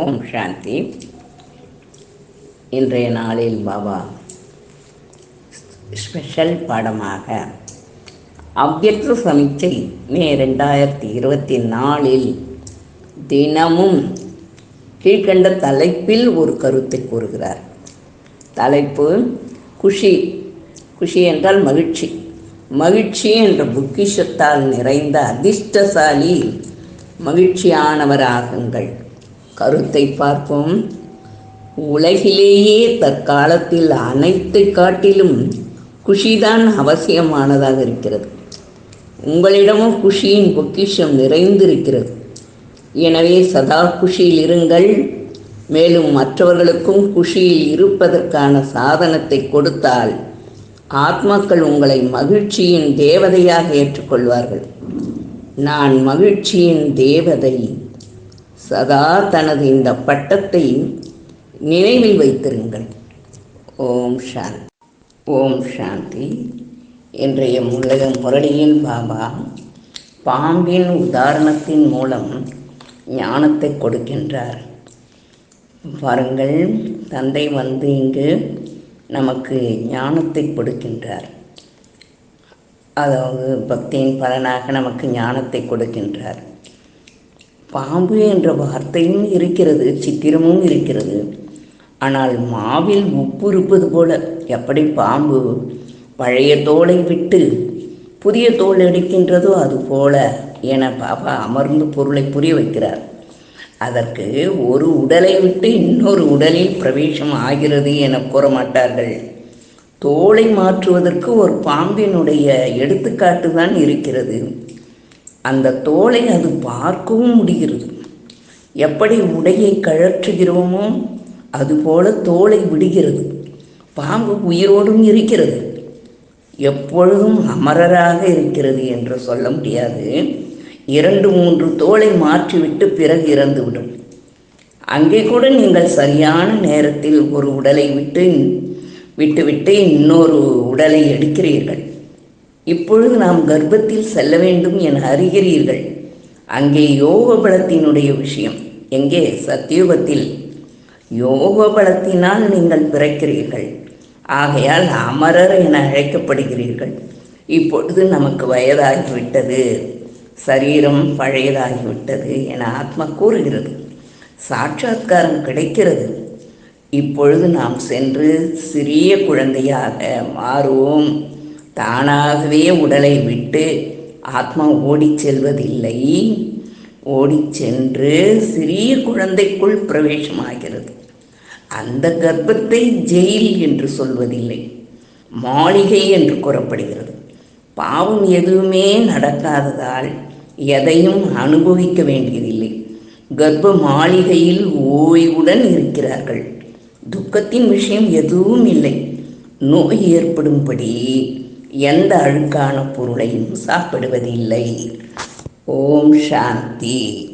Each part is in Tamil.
ஓம் சாந்தி. இன்றைய நாளில் பாபா ஸ்பெஷல் பாடமாக அவ்யக்த சமீட்சை மே ரெண்டாயிரத்தி இருபத்தி நாலில் தினமும் கீழ்கண்ட தலைப்பில் ஒரு கருத்தை கூறுகிறார். தலைப்பு குஷி. குஷி என்றால் மகிழ்ச்சி. மகிழ்ச்சி என்ற பொக்கிஷத்தால் நிறைந்த அதிர்ஷ்டசாலி மகிழ்ச்சியானவராகுங்கள். கருத்தை பார்ப்போம். உலகிலேயே தற்காலத்தில் அனைத்து காட்டிலும் குஷிதான் அவசியமானதாக இருக்கிறது. உங்களிடமும் குஷியின் பொக்கிஷம் நிறைந்திருக்கிறது. எனவே சதா குஷியில் இருங்கள். மேலும் மற்றவர்களுக்கும் குஷியில் இருப்பதற்கான சாதனத்தை கொடுத்தால் ஆத்மாக்கள் உங்களை மகிழ்ச்சியின் தேவதையாக ஏற்றுக்கொள்வார்கள். நான் மகிழ்ச்சியின் தேவதை. சதா தனது இந்த பட்டத்தை நினைவில் வைத்திருங்கள். ஓம் சாந்தி. ஓம் சாந்தி. இன்றைய முறைய முரளியில் பாபா பாம்பின் உதாரணத்தின் மூலம் ஞானத்தை கொடுக்கின்றார். பாருங்கள் தந்தை வந்து இங்கு நமக்கு ஞானத்தை கொடுக்கின்றார். அதாவது பக்தியின் பலனாக நமக்கு ஞானத்தை கொடுக்கின்றார். பாம்பு என்ற வார்த்தையும் இருக்கிறது சித்திரமும் இருக்கிறது. ஆனால் மாவில் உப்பு இருப்பது போல எப்படி பாம்பு பழைய தோலை விட்டு புதிய தோல் எடுக்கின்றதோ அது போல என பாபா அமர்ந்து பொருளை புரிய வைக்கிறார். அதற்கு ஒரு உடலை விட்டு இன்னொரு உடலில் பிரவேசம் ஆகிறது என கூற மாட்டார்கள். தோலை மாற்றுவதற்கு ஒரு பாம்பினுடைய எடுத்துக்காட்டு தான் இருக்கிறது. அந்த தோலை அது பார்க்கவும் முடிகிறது. எப்படி உடையை கழற்றுகிறோமோ அதுபோல தோலை விடுகிறது. பாம்பு உயிரோடும் இருக்கிறது. எப்பொழுதும் அமரராக இருக்கிறது என்று சொல்ல முடியாது. இரண்டு மூன்று தோலை மாற்றிவிட்டு பிறகு இறந்துவிடும். அங்கே கூட நீங்கள் சரியான நேரத்தில் ஒரு உடலை விட்டு விட்டுவிட்டு இன்னொரு உடலை எடுக்கிறீர்கள். இப்பொழுது நாம் கர்ப்பத்தில் செல்ல வேண்டும் என அறிகிறீர்கள். அங்கே யோக பலத்தினுடைய விஷயம். எங்கே? சத்தியுகத்தில். யோக பலத்தினால் நீங்கள் பிறக்கிறீர்கள். ஆகையால் அமரர் என அழைக்கப்படுகிறீர்கள். இப்பொழுது நமக்கு வயதாகிவிட்டது. சரீரம் பழையதாகிவிட்டது என ஆத்மா கூறுகிறது. சாட்சாத்காரம் கிடைக்கிறது. இப்பொழுது நாம் சென்று சிறிய குழந்தையாக மாறுவோம். தானாகவே உடலை விட்டு ஆத்மா ஓடிச் செல்வதில்லை. ஓடி சென்று சிறிய குழந்தைக்குள் பிரவேசமாகிறது. அந்த கர்ப்பத்தை ஜெயில் என்று சொல்வதில்லை. மாளிகை என்று கூறப்படுகிறது. பாவம் எதுவுமே நடக்காததால் எதையும் அனுபவிக்க வேண்டியதில்லை. கர்ப்ப மாளிகையில் ஓய்வுடன் இருக்கிறார்கள். துக்கத்தின் விஷயம் எதுவும் இல்லை. நோய் ஏற்படும்படி எந்த அழுக்கான பொருளையும் சாப்பிடுவதில்லை. ஓம் சாந்தி.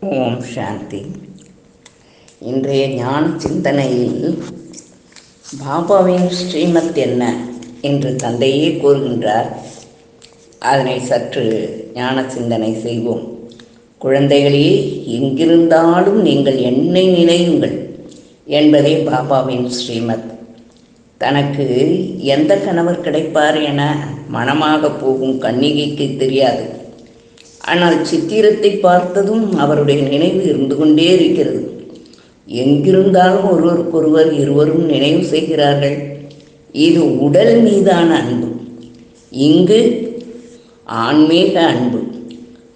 ஓம் சாந்தி. இன்றைய ஞான சிந்தனையில் பாபாவின் ஸ்ரீமத் என்ன என்று தந்தையே கூறுகின்றார். அதனை சற்று ஞான சிந்தனை செய்வோம். குழந்தைகளே எங்கிருந்தாலும் நீங்கள் என்னை நினையுங்கள் என்பதே பாபாவின் ஸ்ரீமத் தனக்கு எந்த கணவர் கிடைப்பார் என மனமாக போகும் கன்னிகைக்கு தெரியாது. ஆனால் சித்திரத்தை பார்த்ததும் அவருடைய நினைவு இருந்து கொண்டே இருக்கிறது. எங்கிருந்தாலும் ஒருவருக்கொருவர் இருவரும் நினைவு செய்கிறார்கள். இது உடல் மீதான அன்பு. இங்கு ஆன்மீக அன்பு.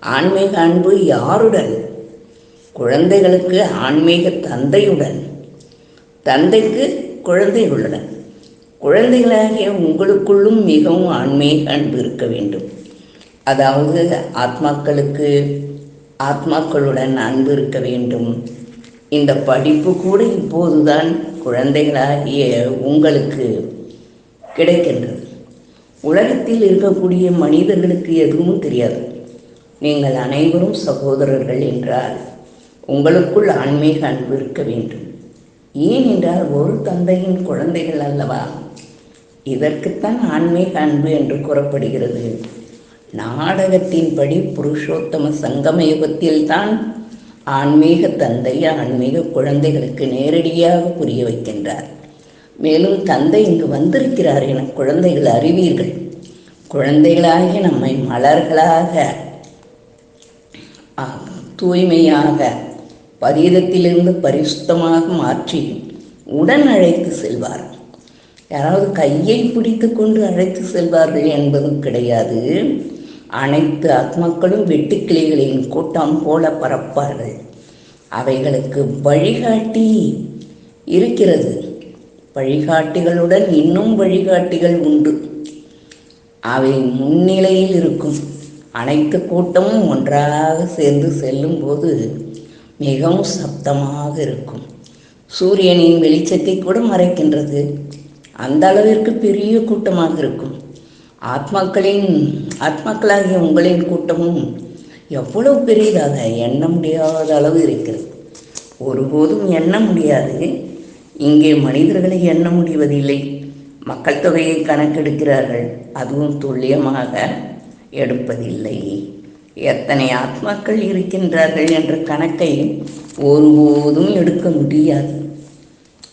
ஆன்மீக அன்பு யாருடன்? குழந்தைகளுக்கு ஆன்மீக தந்தையுடன். தந்தைக்கு குழந்தைகளுடன் குழந்தைகளாகிய உங்களுக்குள்ளும் மிகவும் ஆன்மீக அன்பு இருக்க வேண்டும். அதாவது ஆத்மாக்களுக்கு ஆத்மாக்களுடன் அன்பு இருக்க வேண்டும். இந்த படிப்பு கூட இப்போதுதான் குழந்தைகளாகிய உங்களுக்கு கிடைக்கின்றது. உலகத்தில் இருக்கக்கூடிய மனிதர்களுக்கு எதுவும் தெரியாது. நீங்கள் அனைவரும் சகோதரர்கள் என்றால் உங்களுக்குள் ஆன்மீக அன்பு இருக்க வேண்டும். ஏன் என்றால் ஒரு தந்தையின் குழந்தைகள் அல்லவா? இதற்குத்தான் ஆன்மீக அன்பு என்று கூறப்படுகிறது. நாடகத்தின்படி புருஷோத்தம சங்கம யுகத்தில்தான் ஆன்மீக தந்தை ஆன்மீக குழந்தைகளுக்கு நேரடியாக புரிய வைக்கின்றார். மேலும் தந்தை இங்கு வந்திருக்கிறார் என குழந்தைகள் அறிவீர்கள். குழந்தைகளாகிய நம்மை மலர்களாக ஆ, தூய்மையாக பரீதத்திலிருந்து பரிசுத்தமாக மாற்றி உடன் அழைத்து செல்வார். யாராவது கையை பிடித்து கொண்டு அழைத்து செல்வார்கள் என்பதும் கிடையாது. அனைத்து ஆத்மக்களும் வெட்டுக்கிளிகளின் கூட்டம் போல பரப்பார்கள். அவைகளுக்கு வழிகாட்டி இருக்கிறது. வழிகாட்டிகளுடன் இன்னும் வழிகாட்டிகள் உண்டு. அவை முன்னிலையில் இருக்கும். அனைத்து கூட்டமும் ஒன்றாக சேர்ந்து செல்லும்போது மிகவும் சப்தமாக இருக்கும். சூரியனின் வெளிச்சத்தை கூட மறைக்கின்றது. அந்த அளவிற்கு பெரிய கூட்டமாக இருக்கும். ஆத்மாக்களின் ஆத்மாக்களாகிய உங்களின் கூட்டமும் எவ்வளவு பெரியதாக எண்ண முடியாத அளவு இருக்கிறது. ஒருபோதும் எண்ண முடியாது. இங்கே மனிதர்களை எண்ண முடிவதில்லை. மக்கள் தொகையை கணக்கெடுக்கிறார்கள். அதுவும் துல்லியமாக எடுப்பதில்லை. எத்தனை ஆத்மாக்கள் இருக்கின்றார்கள் என்ற கணக்கை ஒருபோதும் எடுக்க முடியாது.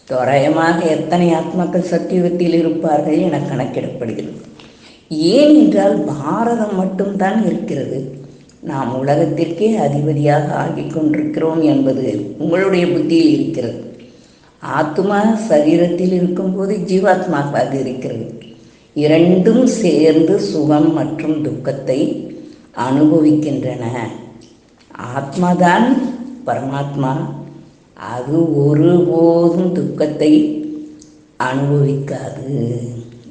தோராயமாக எத்தனை ஆத்மாக்கள் சத்தியுகத்தில் இருப்பார்கள் என கணக்கிடப்படுகிறது. ஏன் என்றால் பாரதம் மட்டும்தான் இருக்கிறது. நாம் உலகத்திற்கே அதிபதியாக ஆகிக் கொண்டிருக்கிறோம் என்பது உங்களுடைய புத்தியில் இருக்கிறது. ஆத்மா சரீரத்தில் இருக்கும்போது ஜீவாத்மாவாக இருக்கிறது. இரண்டும் சேர்ந்து சுகம் மற்றும் துக்கத்தை அனுபவிக்கின்றன. ஆத்மாதான் பரமாத்மா. அது ஒருபோதும் துக்கத்தை அனுபவிக்காது.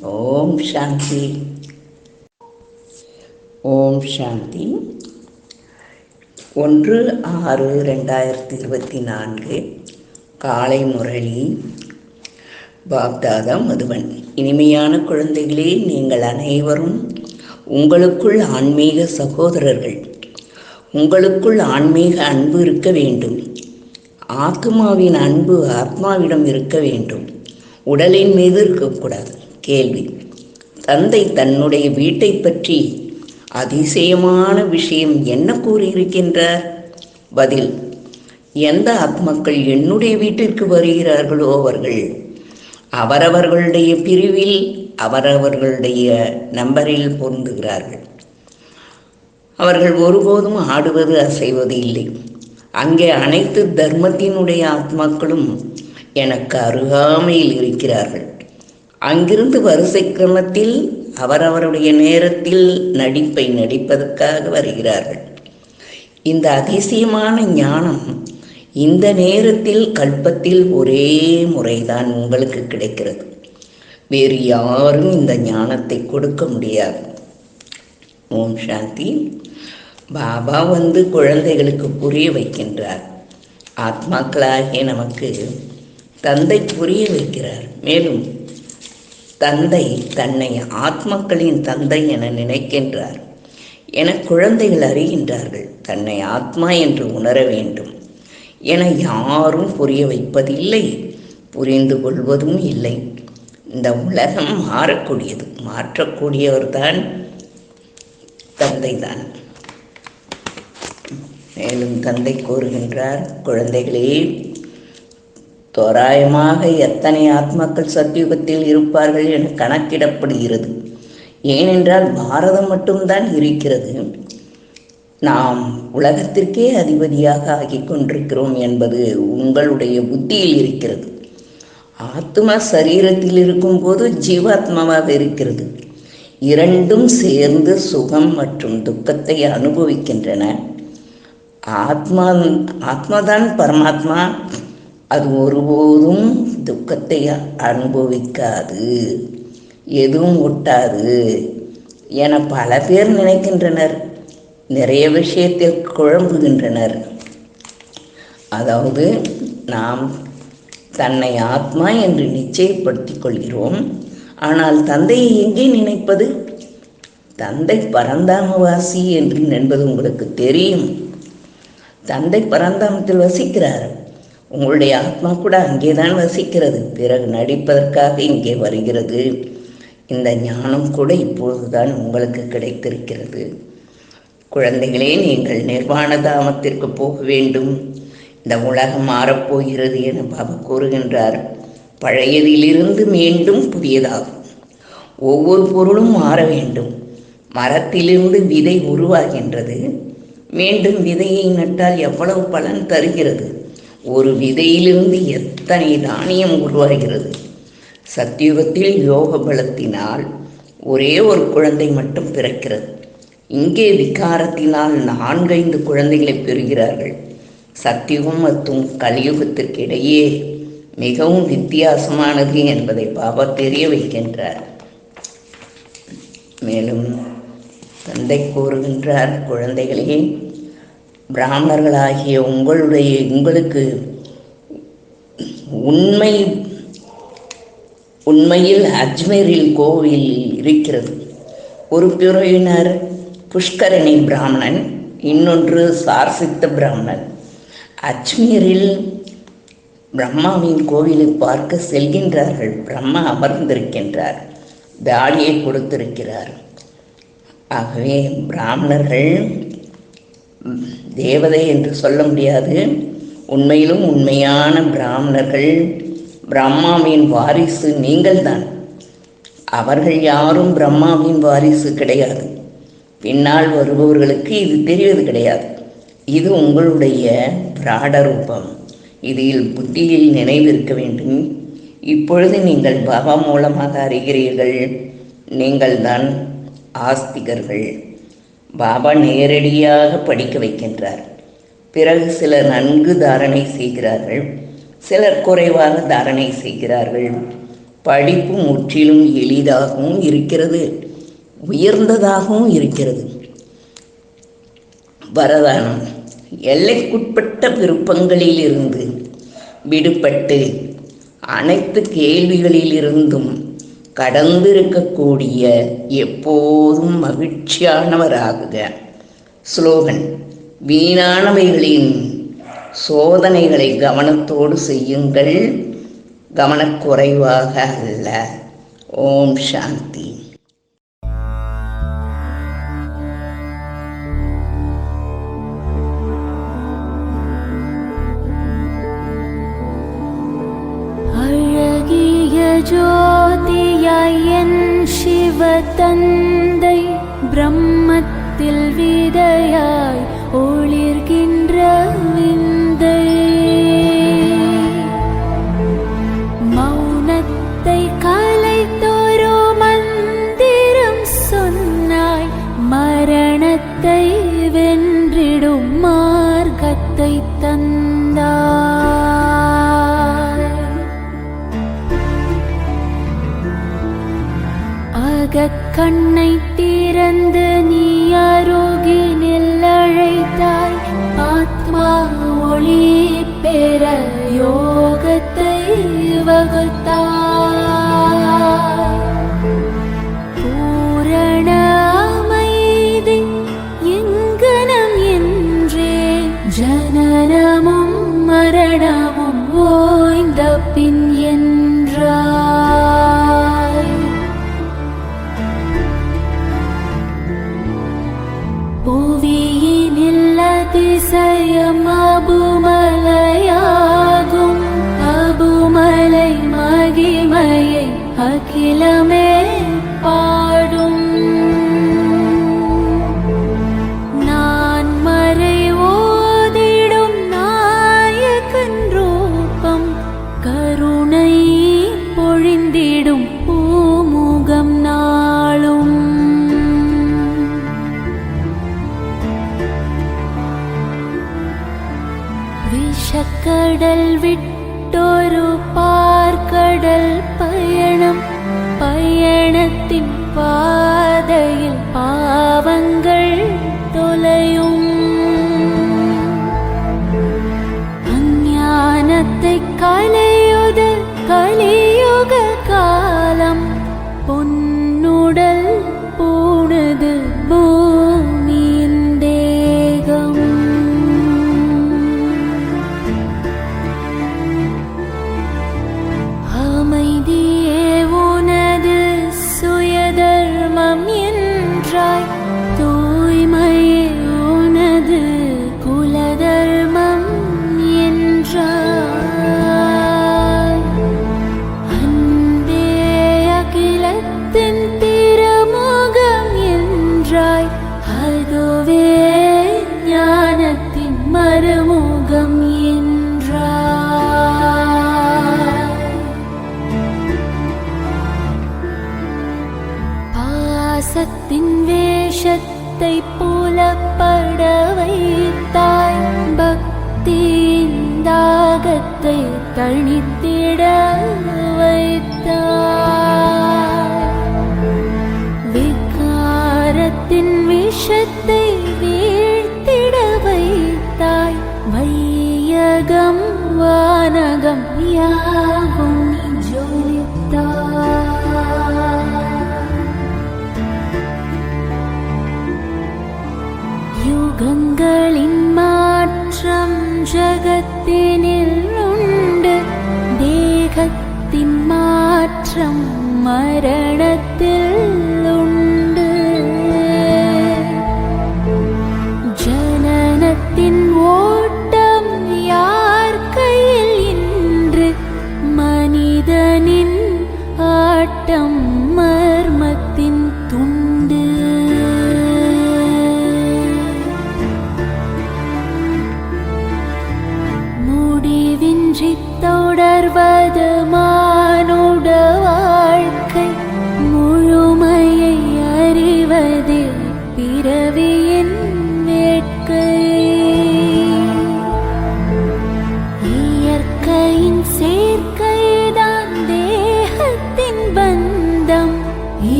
ஓம் சாந்தி. ஓம் சாந்தி. ஒன்று ஆறு ரெண்டாயிரத்தி இருபத்தி நான்கு காலை முரளி. பாப்தாதா மதுவன் இனிமையான குழந்தைகளே நீங்கள் அனைவரும் உங்களுக்குள் ஆன்மீக சகோதரர்கள். உங்களுக்குள் ஆன்மீக அன்பு இருக்க வேண்டும். ஆத்மாவின் அன்பு ஆத்மாவிடம் இருக்க வேண்டும். உடலின் மீது இருக்கக்கூடாது. கேள்வி. தந்தை தன்னுடைய வீட்டை பற்றி அதிசயமான விஷயம் என்ன கூறியிருக்கின்றார்? பதில். எந்த ஆத்மக்கள் என்னுடைய வீட்டிற்கு வருகிறார்களோ அவர்கள் அவரவர்களுடைய பிரிவில் அவரவர்களுடைய நம்பரில் பொருந்துகிறார்கள். அவர்கள் ஒருபோதும் ஆடுவது அசைவது இல்லை. அங்கே அனைத்து தர்மத்தினுடைய ஆத்மாக்களும் எனக்கு அருகாமையில் இருக்கிறார்கள். அங்கிருந்து வரிசை கிரமத்தில் அவரவருடைய நேரத்தில் நடிப்பை நடிப்பதற்காக வருகிறார்கள். இந்த அதிசயமான ஞானம் இந்த நேரத்தில் கல்பத்தில் ஒரே முறைதான் உங்களுக்கு கிடைக்கிறது. வேறு யாரும் இந்த ஞானத்தை கொடுக்க முடியாது. ஓம் சாந்தி. பாபா வந்து குழந்தைகளுக்கு புரிய வைக்கின்றார். ஆத்மாக்களாகிய நமக்கு தந்தை புரிய வைக்கிறார். மேலும் தந்தை தன்னை ஆத்மாக்களின் தந்தை என நினைக்கின்றார். என குழந்தைகள் அறிகின்றார்கள். தன்னை ஆத்மா என்று உணர வேண்டும். என யாரும் புரிய வைப்பதில்லை. புரிந்து கொள்வதும் இல்லை. இந்த உலகம் மாறக்கூடியது. மாற்றக்கூடியவர் தான் தந்தை தான் மேலும் தந்தை கூறுகின்றார் குழந்தைகளே தோராயமாக எத்தனை ஆத்மாக்கள் சத்தியுகத்தில் இருப்பார்கள் என கணக்கிடப்படுகிறது. ஏனென்றால் பாரதம் மட்டும்தான் இருக்கிறது. நாம் உலகத்திற்கே அதிபதியாக ஆகிக் கொண்டிருக்கிறோம் என்பது உங்களுடைய புத்தியில் இருக்கிறது. ஆத்மா சரீரத்தில் இருக்கும்போது ஜீவாத்மாவாக இருக்கிறது. இரண்டும் சேர்ந்து சுகம் மற்றும் துக்கத்தை அனுபவிக்கின்றன. ஆத்மா ஆத்மாதான் பரமாத்மா. அது ஒருபோதும் துக்கத்தை அனுபவிக்காது. எதுவும் ஒட்டாது என பல பேர் நினைக்கின்றனர். நிறைய விஷயத்தில் குழம்புகின்றனர். அதாவது நாம் தன்னை ஆத்மா என்று நிச்சயப்படுத்திக் கொள்கிறோம். ஆனால் தந்தையை எங்கே நினைப்பது? தந்தை பரந்தாமவாசி என்று என்பது உங்களுக்கு தெரியும். தந்தை பரந்தாமத்தில் வசிக்கிறார். உங்களுடைய ஆத்மா கூட அங்கேதான் வசிக்கிறது. பிறகு நடிப்பதற்காக இங்கே வருகிறது. இந்த ஞானம் கூட இப்பொழுதுதான் உங்களுக்கு கிடைத்திருக்கிறது. குழந்தைகளே நீங்கள் நிர்வாண தாமத்திற்கு போக வேண்டும். இந்த உலகம் மாறப்போகிறது என பாபா கூறுகின்றார். பழையதிலிருந்து மீண்டும் புதியதாகும். ஒவ்வொரு பொருளும் மாற வேண்டும். மரத்திலிருந்து விதை உருவாகின்றது. மீண்டும் விதையை நட்டால் எவ்வளவு பலன் தருகிறது? ஒரு விதையிலிருந்து எத்தனை தானியம் உருவாகிறது? சத்தியுகத்தில் யோக பலத்தினால் ஒரே ஒரு குழந்தை மட்டும் பிறக்கிறது. இங்கே விகாரத்தினால் நான்கைந்து குழந்தைகளை பெறுகிறார்கள். சத்தியுகம் மற்றும் கலியுகத்திற்கு இடையே மிகவும் வித்தியாசமானது என்பதை பாபா தெரிய வைக்கின்றார். மேலும் தந்தை கூறுகின்றார் குழந்தைகளே பிராமணர்களாகிய உங்களுடைய உங்களுக்கு உண்மை உண்மையில் அஜ்மீரில் கோவில் இருக்கிறது. ஒரு பிறவினர் புஷ்கரணி பிராமணன் இன்னொன்று சார்சித்த பிராமணன். அஜ்மீரில் பிரம்மாவின் கோவிலை பார்க்க செல்கின்றார்கள். பிரம்மா அமர்ந்திருக்கின்றார். தாடியை கொடுத்திருக்கிறார். ஆகவே பிராமணர்கள் தேவதை என்று சொல்ல முடியாது. உண்மையிலும் உண்மையான பிராமணர்கள் பிரம்மாவின் வாரிசு நீங்கள்தான். அவர்கள் யாரும் பிரம்மாவின் வாரிசு கிடையாது. பின்னால் வருபவர்களுக்கு இது தெரிவது கிடையாது. இது உங்களுடைய பிராட ரூபம் இதில் புத்தியில் நினைவிருக்க வேண்டும். இப்பொழுது நீங்கள் பாபா மூலமாக அறிகிறீர்கள். நீங்கள் தான் ஆஸ்திகர்கள். பாபா நேரடியாக படிக்க வைக்கின்றார். பிறகு சிலர் நன்கு தாரணை செய்கிறார்கள். சிலர் குறைவாக தாரணை செய்கிறார்கள். படிப்பு முற்றிலும் எளிதாகவும் இருக்கிறது. உயர்ந்ததாகவும் இருக்கிறது. வரதானம். எல்லைக்குட்பட்ட விருப்பங்களிலிருந்து விடுபட்டு அனைத்து கேள்விகளிலிருந்தும் கடந்திருக்கக்கூடிய எப்போதும் மகிழ்ச்சியானவராகுக. ஸ்லோகன் வீணானவைகளின் சோதனைகளை கவனத்தோடு செய்யுங்கள். கவனக்குறைவாக அல்ல. ஓம் சாந்தி. கண்ணை திறந்து நீ அருகினில் அழைத்தாய். ஆத்மா ஒளி பெற யோகத்தை வகுத்தாய். అతిశయమబుమ விஷக்கடல் விட்டொரு பார்க்கடல் பயணம். பயணத்தின் பாதையில் பாவங்கள் தாகத்தை தணித்திட வைத்தாய் மாற்றம்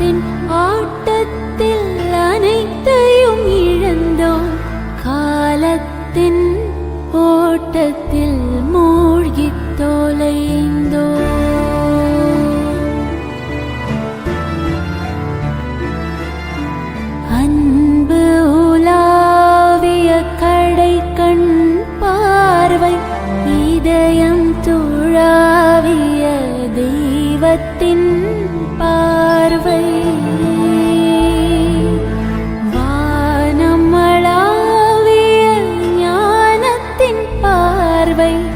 அகிலத்தின் ஆட்டத்தில் bênh